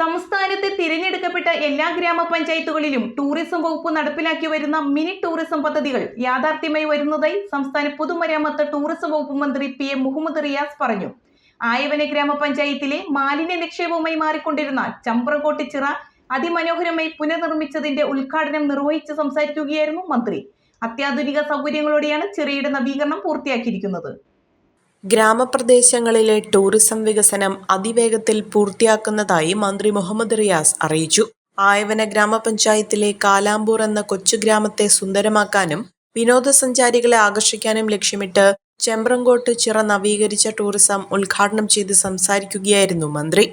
സംസ്ഥാനത്തെ തിരഞ്ഞെടുക്കപ്പെട്ട എല്ലാ ഗ്രാമപഞ്ചായത്തുകളിലും ടൂറിസം വകുപ്പ് നടപ്പിലാക്കി വരുന്ന മിനി ടൂറിസം പദ്ധതികൾ യാഥാർത്ഥ്യമായി വരുന്നതായി സംസ്ഥാന പൊതുമരാമത്ത് ടൂറിസം വകുപ്പ് മന്ത്രി പി എം മുഹമ്മദ് റിയാസ് പറഞ്ഞു. ആയവന ഗ്രാമപഞ്ചായത്തിലെ മാലിന്യ നിക്ഷേപവുമായി മാറിക്കൊണ്ടിരുന്ന ചമ്പ്രകോട്ടിച്ചിറ അതിമനോഹരമായി പുനർനിർമ്മിച്ചതിന്റെ ഉദ്ഘാടനം നിർവഹിച്ച് സംസാരിക്കുകയായിരുന്നു മന്ത്രി. അത്യാധുനിക സൗകര്യങ്ങളോടെയാണ് ചിറയുടെ നവീകരണം പൂർത്തിയാക്കിയിരിക്കുന്നത്. ഗ്രാമപ്രദേശങ്ങളിലെ ടൂറിസം വികസനം അതിവേഗത്തിൽ പൂർത്തിയാക്കുന്നതായി മന്ത്രി മുഹമ്മദ് റിയാസ് അറിയിച്ചു. ആയവന ഗ്രാമപഞ്ചായത്തിലെ കാലാമ്പൂർ എന്ന കൊച്ചു ഗ്രാമത്തെ സുന്ദരമാക്കാനും വിനോദസഞ്ചാരികളെ ആകർഷിക്കാനും ലക്ഷ്യമിട്ട് ചെമ്പ്രങ്കോട്ട് ചിറ നവീകരിച്ച ടൂറിസം ഉദ്ഘാടനം ചെയ്ത് സംസാരിക്കുകയായിരുന്നു മന്ത്രി.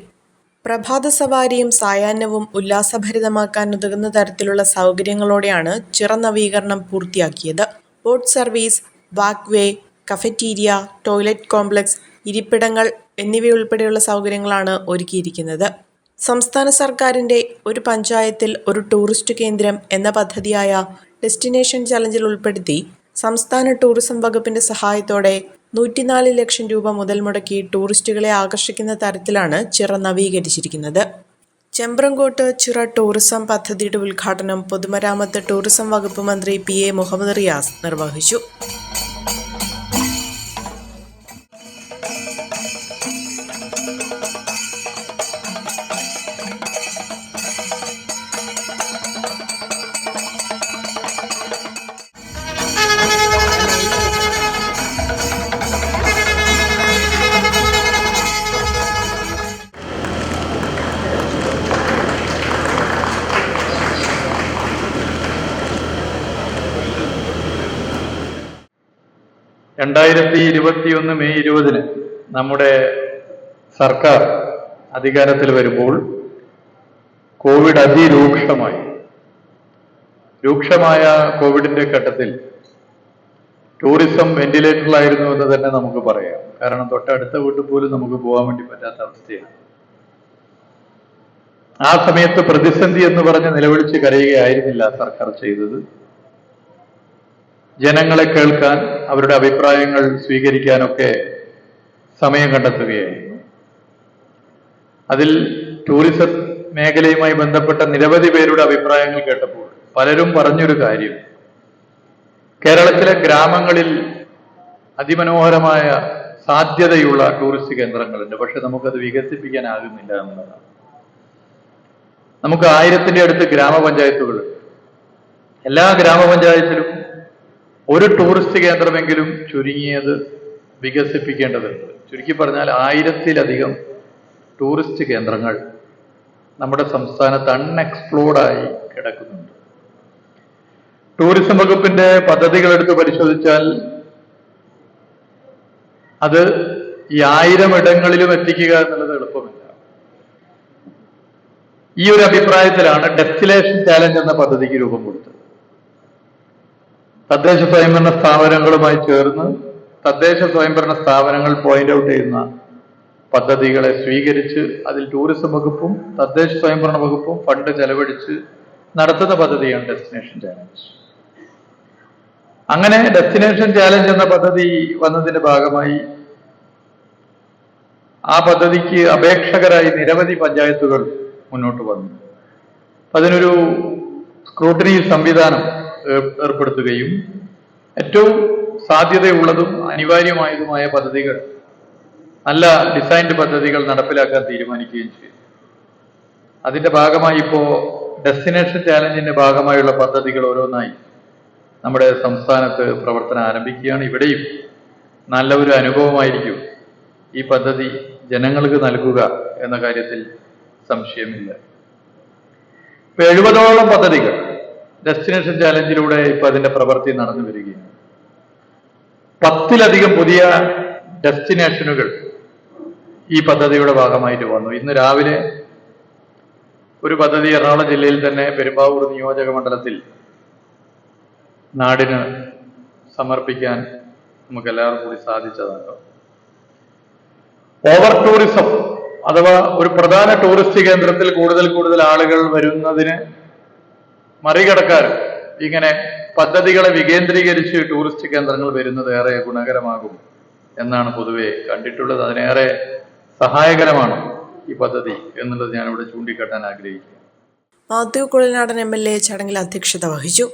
പ്രഭാത സവാരിയും സായാഹ്നവും ഉല്ലാസഭരിതമാക്കാൻ ഉതകുന്ന തരത്തിലുള്ള സൗകര്യങ്ങളോടെയാണ് ചിറ നവീകരണം പൂർത്തിയാക്കിയത്. Boat service walkway cafeteria toilet complex ഇരിപ്പിടങ്ങൾ എന്നിവയുൾപ്പെടെയുള്ള സൗകര്യങ്ങളാണ് ഒരുക്കിയിരിക്കുന്നത്. സംസ്ഥാന സർക്കാരിന്റെ ഒരു പഞ്ചായത്തിൽ ഒരു ടൂറിസ്റ്റ് കേന്ദ്രം എന്ന പദ്ധതിയായ ഡെസ്റ്റിനേഷൻ ചലഞ്ചിൽ ഉൾപ്പെടുത്തി സംസ്ഥാന ടൂറിസം വകുപ്പിന്റെ സഹായത്തോടെ നൂറ്റിനാല് ലക്ഷം രൂപ മുതൽ മുടക്കി ടൂറിസ്റ്റുകളെ ആകർഷിക്കുന്ന തരത്തിലാണ് ചിറ നവീകരിച്ചിരിക്കുന്നത്. ചെമ്പ്രംകോട്ട് ചിറ ടൂറിസം പദ്ധതിയുടെ ഉദ്ഘാടനം പൊതുമരാമത്ത് ടൂറിസം വകുപ്പ് മന്ത്രി പി എ മുഹമ്മദ് റിയാസ് നിർവഹിച്ചു. രണ്ടായിരത്തി ഇരുപത്തിയൊന്ന് മെയ് ഇരുപതിന് നമ്മുടെ സർക്കാർ അധികാരത്തിൽ വരുമ്പോൾ കോവിഡ് അതിരൂക്ഷമായി. രൂക്ഷമായ കോവിഡിന്റെ ഘട്ടത്തിൽ ടൂറിസം വെന്റിലേറ്ററിലായിരുന്നു എന്ന് തന്നെ നമുക്ക് പറയാം. കാരണം തൊട്ടടുത്ത വീട്ടിൽ പോലും നമുക്ക് പോകാൻ വേണ്ടി പറ്റാത്ത അവസ്ഥയാണ്. ആ സമയത്ത് പ്രതിസന്ധി എന്ന് പറഞ്ഞ് നിലവിളിച്ച് കരയുകയായിരുന്നില്ല സർക്കാർ ചെയ്തത്. ജനങ്ങളെ കേൾക്കാൻ അവരുടെ അഭിപ്രായങ്ങൾ സ്വീകരിക്കാനൊക്കെ സമയം കണ്ടെത്തുകയായിരുന്നു. അതിൽ ടൂറിസം മേഖലയുമായി ബന്ധപ്പെട്ട നിരവധി പേരുടെ അഭിപ്രായങ്ങൾ കേട്ടപ്പോൾ പലരും പറഞ്ഞൊരു കാര്യം. കേരളത്തിലെ ഗ്രാമങ്ങളിൽ അതിമനോഹരമായ സാധ്യതയുള്ള ടൂറിസ്റ്റ് കേന്ദ്രങ്ങളുണ്ട്. പക്ഷെ നമുക്കത് വികസിപ്പിക്കാനാകുന്നില്ല എന്നുള്ളതാണ്. നമുക്ക് ആയിരത്തിന്റെ അടുത്ത് ഗ്രാമപഞ്ചായത്തുകൾ. എല്ലാ ഗ്രാമപഞ്ചായത്തിലും ഒരു ടൂറിസ്റ്റ് കേന്ദ്രമെങ്കിലും ചുരുങ്ങിയത് വികസിപ്പിക്കേണ്ടതുണ്ട്. ചുരുക്കി പറഞ്ഞാൽ ആയിരത്തിലധികം ടൂറിസ്റ്റ് കേന്ദ്രങ്ങൾ നമ്മുടെ സംസ്ഥാനത്ത് അൺഎക്സ്പ്ലോർഡായി കിടക്കുന്നുണ്ട്. ടൂറിസം വകുപ്പിന്റെ പദ്ധതികൾ എടുത്ത് പരിശോധിച്ചാൽ അത് ഈ ആയിരം ഇടങ്ങളിലും എത്തിക്കുക എന്നുള്ളത് എളുപ്പമല്ല. ഈ ഒരു അഭിപ്രായത്തിലാണ് ഡെസ്റ്റിനേഷൻ ചാലഞ്ച് എന്ന പദ്ധതിക്ക് രൂപം കൊടുത്തത്. തദ്ദേശ സ്വയംഭരണ സ്ഥാപനങ്ങളുമായി ചേർന്ന് തദ്ദേശ സ്വയംഭരണ സ്ഥാപനങ്ങൾ പോയിന്റ് ഔട്ട് ചെയ്യുന്ന പദ്ധതികളെ സ്വീകരിച്ച് അതിൽ ടൂറിസം വകുപ്പും തദ്ദേശ സ്വയംഭരണ വകുപ്പും ഫണ്ട് ചെലവഴിച്ച് നടത്തുന്ന പദ്ധതിയാണ് ഡെസ്റ്റിനേഷൻ ചാലഞ്ച് അങ്ങനെ ഡെസ്റ്റിനേഷൻ ചാലഞ്ച് എന്ന പദ്ധതി വന്നതിന്റെ ഭാഗമായി ആ പദ്ധതിക്ക് അപേക്ഷകരായി നിരവധി പഞ്ചായത്തുകൾ മുന്നോട്ട് വന്നു. അതിനൊരു സ്ക്രൂട്ടനി സംവിധാനം ഏർപ്പെടുത്തുകയും ഏറ്റവും സാധ്യതയുള്ളതും അനിവാര്യമായതുമായ പദ്ധതികൾ നല്ല ഡിസൈൻഡ് പദ്ധതികൾ നടപ്പിലാക്കാൻ തീരുമാനിക്കുകയും ചെയ്തു. അതിന്റെ ഭാഗമായി ഇപ്പോ ഡെസ്റ്റിനേഷൻ ചാലഞ്ചിന്റെ ഭാഗമായുള്ള പദ്ധതികൾ ഓരോന്നായി നമ്മുടെ സംസ്ഥാനത്ത് പ്രവർത്തനം ആരംഭിക്കുകയാണ്. ഇവിടെയും നല്ല ഒരു അനുഭവമായിരിക്കും ഈ പദ്ധതി ജനങ്ങൾക്ക് നൽകുക എന്ന കാര്യത്തിൽ സംശയമില്ല. എഴുപതോളം പദ്ധതികൾ ഡെസ്റ്റിനേഷൻ ചാലഞ്ചിലൂടെ ഇപ്പൊ അതിന്റെ പ്രവൃത്തി നടന്നു വരികയാണ്. പത്തിലധികം പുതിയ ഡെസ്റ്റിനേഷനുകൾ ഈ പദ്ധതിയുടെ ഭാഗമായിട്ട് വന്നു. ഇന്ന് രാവിലെ ഒരു പദ്ധതി എറണാകുളം ജില്ലയിൽ തന്നെ പെരുമ്പാവൂർ നിയോജക മണ്ഡലത്തിൽ നാടിന് സമർപ്പിക്കാൻ നമുക്ക് എല്ലാവർക്കും കൂടി സാധിച്ചതാണ് ഓവർ ടൂറിസം അഥവാ ഒരു പ്രധാന ടൂറിസ്റ്റ് കേന്ദ്രത്തിൽ കൂടുതൽ കൂടുതൽ ആളുകൾ വരുന്നതിന് മറികടക്കാൻ ഇങ്ങനെ പദ്ധതികളെ വികേന്ദ്രീകരിച്ച് ടൂറിസ്റ്റ് കേന്ദ്രങ്ങൾ വരുന്നത് ഏറെ ഗുണകരമാകും എന്നാണ് പൊതുവെ കണ്ടിട്ടുള്ളത്. അതിനേറെ സഹായകരമാണ് ഈ പദ്ധതി എന്നുള്ളത് ഞാൻ ഇവിടെ ചൂണ്ടിക്കാട്ടാൻ ആഗ്രഹിക്കുന്നു. Mathew Kuzhalnadan M L A ചടങ്ങിൽ അധ്യക്ഷത വഹിച്ചു.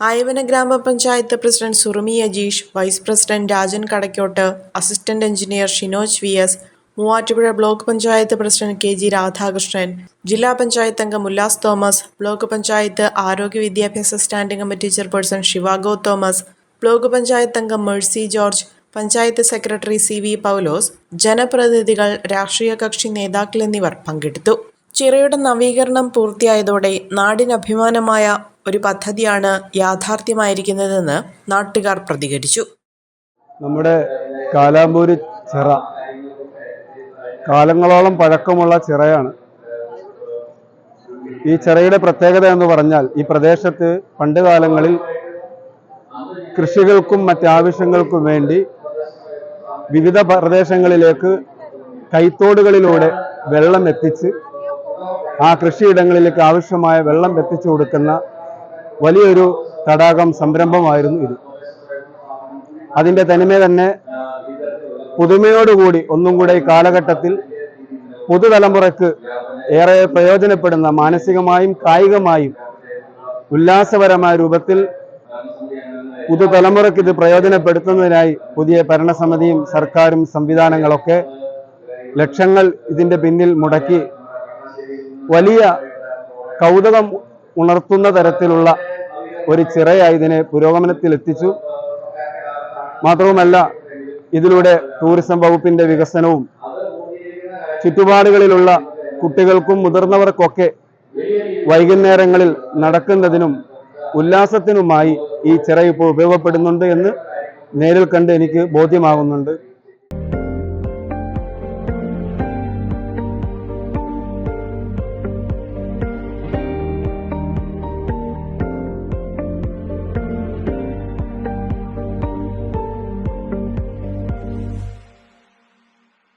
ആയവന ഗ്രാമപഞ്ചായത്ത് president Surumi Ajeesh vice president Rajan Kadakkottu assistant engineer Shinoj V S Muvattupuzha block panchayat president K G Radhakrishnan ജില്ലാ പഞ്ചായത്ത് അംഗം ഉല്ലാസ് തോമസ് ബ്ലോക്ക് പഞ്ചായത്ത് ആരോഗ്യ വിദ്യാഭ്യാസ standing committee chairperson ശിവാഗോ Thomas block panchayat അംഗം Mercy George panchayat secretary C V Paulose ജനപ്രതിനിധികൾ രാഷ്ട്രീയ കക്ഷി നേതാക്കൾ എന്നിവർ പങ്കെടുത്തു. ചിറയുടെ നവീകരണം പൂർത്തിയായതോടെ നാടിനഭിമാനമായ ഒരു പദ്ധതിയാണ് യാഥാർത്ഥ്യമായിരിക്കുന്നതെന്ന് നാട്ടുകാർ പ്രതികരിച്ചു. നമ്മുടെ കാലാമ്പൂര് ചിറ കാലങ്ങളോളം പഴക്കമുള്ള ചിറയാണ്. ഈ ചിറയുടെ പ്രത്യേകത എന്ന് പറഞ്ഞാൽ ഈ പ്രദേശത്ത് പണ്ട് കാലങ്ങളിൽ കൃഷികൾക്കും മറ്റാവശ്യങ്ങൾക്കും വേണ്ടി വിവിധ പ്രദേശങ്ങളിലേക്ക് കൈത്തോടുകളിലൂടെ വെള്ളം എത്തിച്ച് ആ കൃഷിയിടങ്ങളിലേക്ക് ആവശ്യമായ വെള്ളം എത്തിച്ചു കൊടുക്കുന്ന വലിയൊരു തടാകം സംരംഭമായിരുന്നു ഇത്. അതിന്റെ തനിമ തന്നെ പുതുമയോടുകൂടി ഒന്നും കൂടെ ഈ കാലഘട്ടത്തിൽ പുതുതലമുറയ്ക്ക് ഏറെ പ്രയോജനപ്പെടുന്ന മാനസികമായും കായികമായും ഉല്ലാസപരമായ രൂപത്തിൽ പുതുതലമുറയ്ക്ക് ഇത് പ്രയോജനപ്പെടുത്തുന്നതിനായി പുതിയ ഭരണസമിതിയും സർക്കാരും സംവിധാനങ്ങളൊക്കെ ലക്ഷങ്ങൾ ഇതിന്റെ പിന്നിൽ മുടക്കി വലിയ കൗതുകം ഉണർത്തുന്ന തരത്തിലുള്ള ഒരു ചിറയായി ഇതിനെ പുരോഗമനത്തിൽ എത്തിച്ചു മാത്രവുമല്ല ഇതിലൂടെ ടൂറിസം വകുപ്പിന്റെ വികസനവും ചുറ്റുപാടുകളിലുള്ള കുട്ടികൾക്കും മുതിർന്നവർക്കൊക്കെ വൈകുന്നേരങ്ങളിൽ നടക്കുന്നതിനും ഉല്ലാസത്തിനുമായി ഈ ചിറ ഇപ്പോൾ ഉപയോഗപ്പെടുന്നുണ്ട് എന്ന് നേരിൽ കണ്ട് എനിക്ക് ബോധ്യമാകുന്നുണ്ട്